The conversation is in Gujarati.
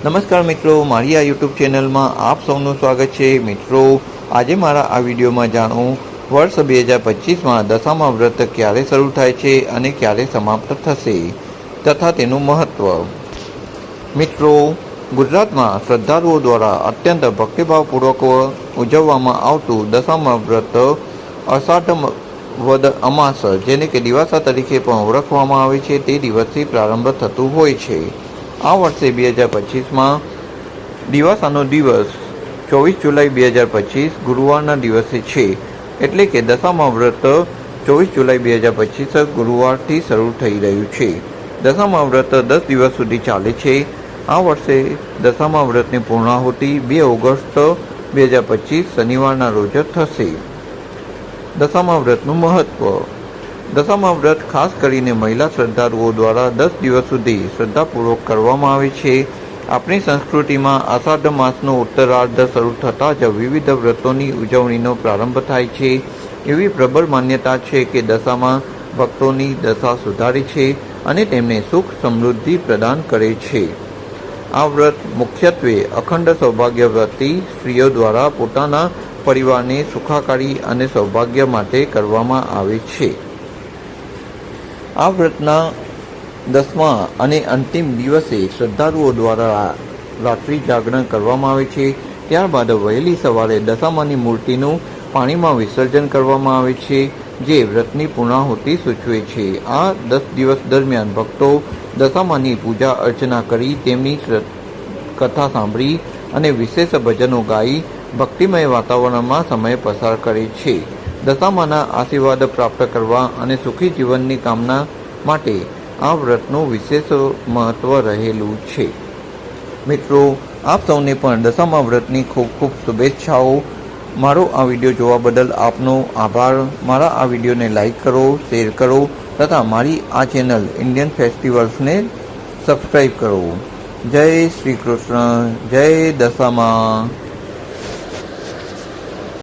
નમસ્કાર મિત્રો, મારી આ યુટ્યુબ ચેનલમાં આપ સૌનું સ્વાગત છે. મિત્રો, આજે મારા આ વિડીયોમાં જાણો, વર્ષ બે હજાર પચીસમાં દશામા વ્રત ક્યારે શરૂ થાય છે અને ક્યારે સમાપ્ત થશે, તથા તેનું મહત્ત્વ મિત્રો, ગુજરાતમાં શ્રદ્ધાળુઓ દ્વારા અત્યંત ભક્તિભાવપૂર્વક ઉજવવામાં આવતું દશામા વ્રત અષાઢ વદ અમાસ, જેને કે દિવાસા તરીકે પણ ઓળખવામાં આવે છે, તે દિવસથી પ્રારંભ થતું હોય છે. આ વર્ષે બે હજાર પચીસમાં દિવાસાનો દિવસ, ચોવીસ જુલાઈ બે હજાર પચીસ ગુરુવારના દિવસે છે. એટલે કે દશામા વ્રત ચોવીસ જુલાઈ બે હજાર પચીસ ગુરુવારથી શરૂ થઈ રહ્યું છે. દશામા વ્રત દસ દિવસ સુધી ચાલે છે. આ વર્ષે દશામા વ્રતની પૂર્ણાહુતિ બે ઓગસ્ટ બે હજાર પચીસ શનિવારના રોજ થશે. દશામા વ્રતનું મહત્વ દશામા વ્રત ખાસ કરીને મહિલા શ્રદ્ધાળુઓ દ્વારા દસ દિવસ સુધી શ્રદ્ધાપૂર્વક કરવામાં આવે છે. આપણી સંસ્કૃતિમાં આષાઢ માસનો ઉત્તરાર્ધ શરૂ થતાં જ વિવિધ વ્રતોની ઉજવણીનો પ્રારંભ થાય છે. એવી પ્રબળ માન્યતા છે કે દશામાં ભક્તોની દશા સુધારે છે અને તેમને સુખ સમૃદ્ધિ પ્રદાન કરે છે. આ વ્રત મુખ્યત્વે અખંડ સૌભાગ્યવ્રતી સ્ત્રીઓ દ્વારા પોતાના પરિવારને સુખાકારી અને સૌભાગ્ય માટે કરવામાં આવે છે. આ વ્રતના દસમા અને અંતિમ દિવસે શ્રદ્ધાળુઓ દ્વારા રાત્રિ જાગરણ કરવામાં આવે છે. ત્યારબાદ વહેલી સવારે દશામાની મૂર્તિનું પાણીમાં વિસર્જન કરવામાં આવે છે, જે વ્રતની પૂર્ણાહુતિ સૂચવે છે. આ દસ દિવસ દરમિયાન ભક્તો દશામાની પૂજા અર્ચના કરી તેમની કથા સાંભળી અને વિશેષ ભજનો ગાઈ ભક્તિમય વાતાવરણમાં સમય પસાર કરે છે. દશામાના આશીર્વાદ પ્રાપ્ત કરવા અને સુખી જીવનની કામના માટે આ વ્રતનું વિશેષ મહત્વ રહેલું છે. મિત્રો, આપ સૌને પણ દશામા વ્રતની ખૂબ ખૂબ શુભેચ્છાઓ. મારો આ વીડિયો જોવા બદલ આપનો આભાર. મારા આ વિડીયોને લાઈક કરો, શેર કરો તથા મારી આ ચેનલ ઇન્ડિયન ફેસ્ટિવલ્સને સબસ્ક્રાઈબ કરો. જય શ્રી કૃષ્ણ. જય દશામા.